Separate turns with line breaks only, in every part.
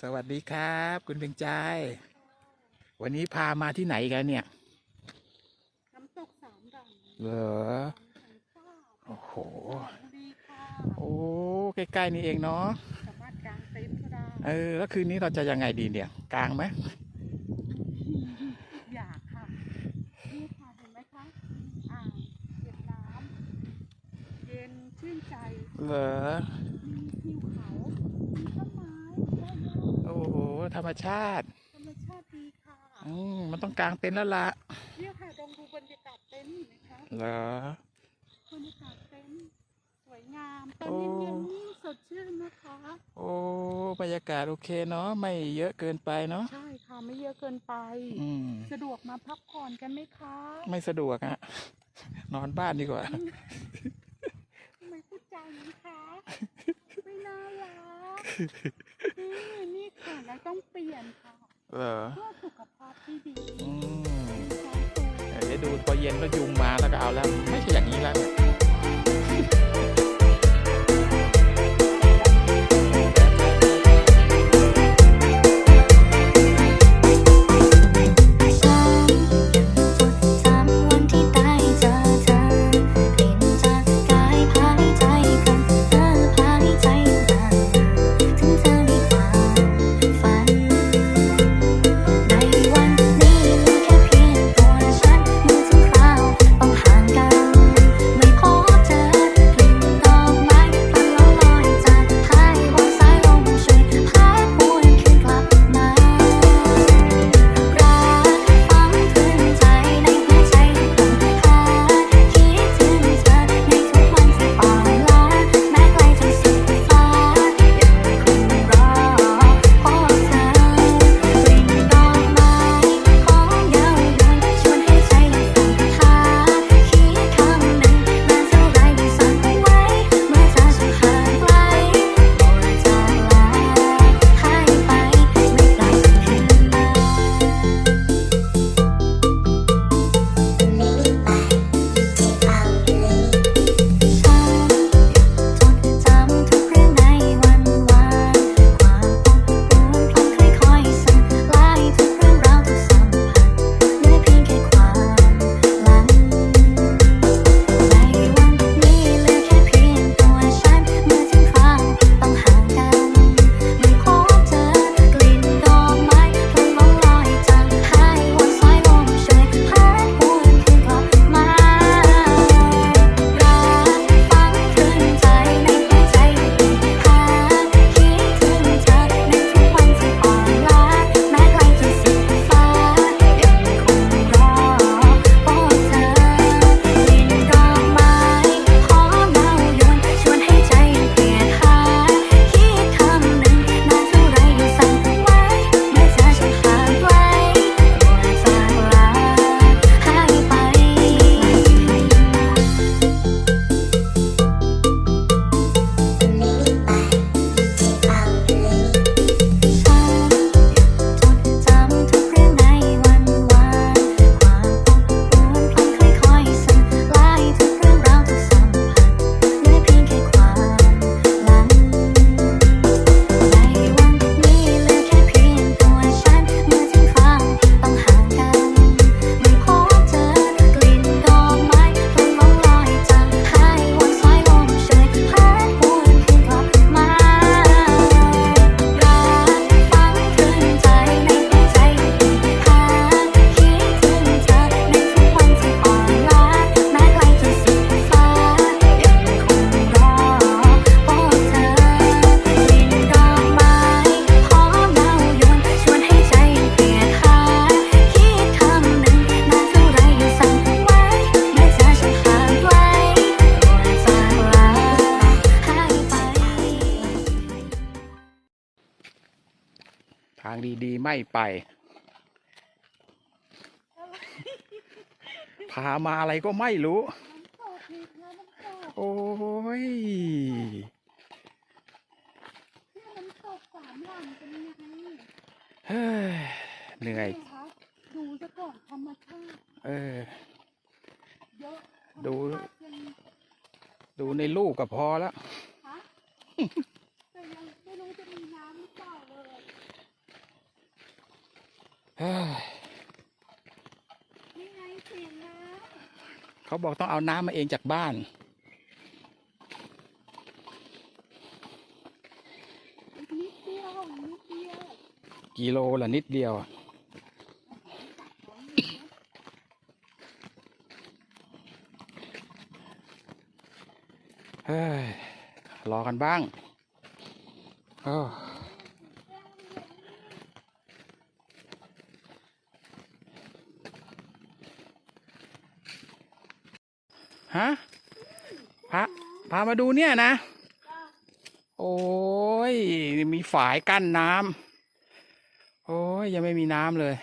สวัสดีครับ คุณเพียงใจ วันนี้พามาที่ไหนกันเนี่ย
น้ำตกสามดอน
เหรอ โอ้โหโอ้ ใกล้ๆนี่เองเนาะ
เเอ
อ แล้วคืนนี้เราจะยังไงดีเนี่ย กลางไหม
อยากค่ะนี่ค่ะเห็นไหมคะอ่างเก็บน้ำเย็นชื่นใจ
เหรอ
มีทิวเขามีต้นไม้
ธรรมชาติ
ธรรมชาติดีค่ะ
อืมมันต้องกลางเต็นท์แล้วละ
เนี่ยค่ะลองดูบรรยากาศเต็นท์นะคะ
เหรอบ
รรยากาศเต็นท์สวยงามตอนเย็นๆสดชื่นนะคะ
โอ้บรรยากาศโอเคเนาะไม่เยอะเกินไปเนาะ
ใช่ค่ะไม่เยอะเกินไป
อืม
สะดวกมาพักผ่อนกันไหมคะ
ไม่สะดวกอะนอนบ้านดีกว่า
ไม่พูดจาอย่างนี้คะไม่น่ารัก ต้องเปลี่ยนค่ะ
เหรอ
เพื่อสุขภาพที่ดี
อืมเดี๋ยวดูพอเย็นก็ยุงมาแล้วก็เอาแล้ว ไม่ใช่อย่างนี้แล้วา
งดีๆ ไม่ไป พามาอะ
ไรก็ไม่รู้ โอ้ย
เหนื่
อย
ดูซะก่อนธรรมชาติ
เออ ดู ดูในลูกก็พอแล้ว
เขา
บอกต้องเอาน้ำมาเองจากบ้าน
กนิดเดียวนิดเดียว
กิโลละนิดเดียว เฮ้ย รอกันบ้าง โอ้ ฮะพาพามาดูเนี่ยนะ โอ้ย มีฝายกั้นน้ำโอ้ย ยังไม่มีน้ำเลย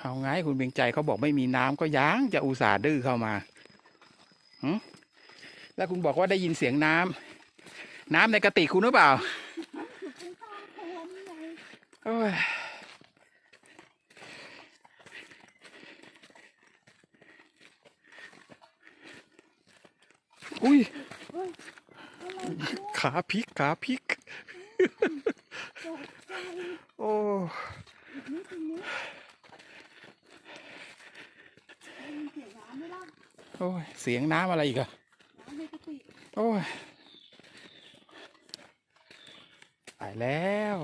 เอาไงคุณเบียงใจเขาบอกไม่มีน้ำก็ยังจะอุตส่าห์ดื้อเข้ามาหึแล้วคุณบอกว่าได้ยินเสียงน้ำน้ำในกระติกคุณหรือเปล่า
เป็นข้าวโพดนี่ไง
โอ้ย อุ้ย
เฮ้ยอะไรเนี่ย
ขาพลิกขาพลิก
ตกใจ
โอ้
อีกนิดอีกนิดได้ยินเสียงน้ำไหมล่ะ
โอ้ย เสียงน้ำอะไรอีกอะ
น้ำในกระติก
โอ้ยไปแล้ว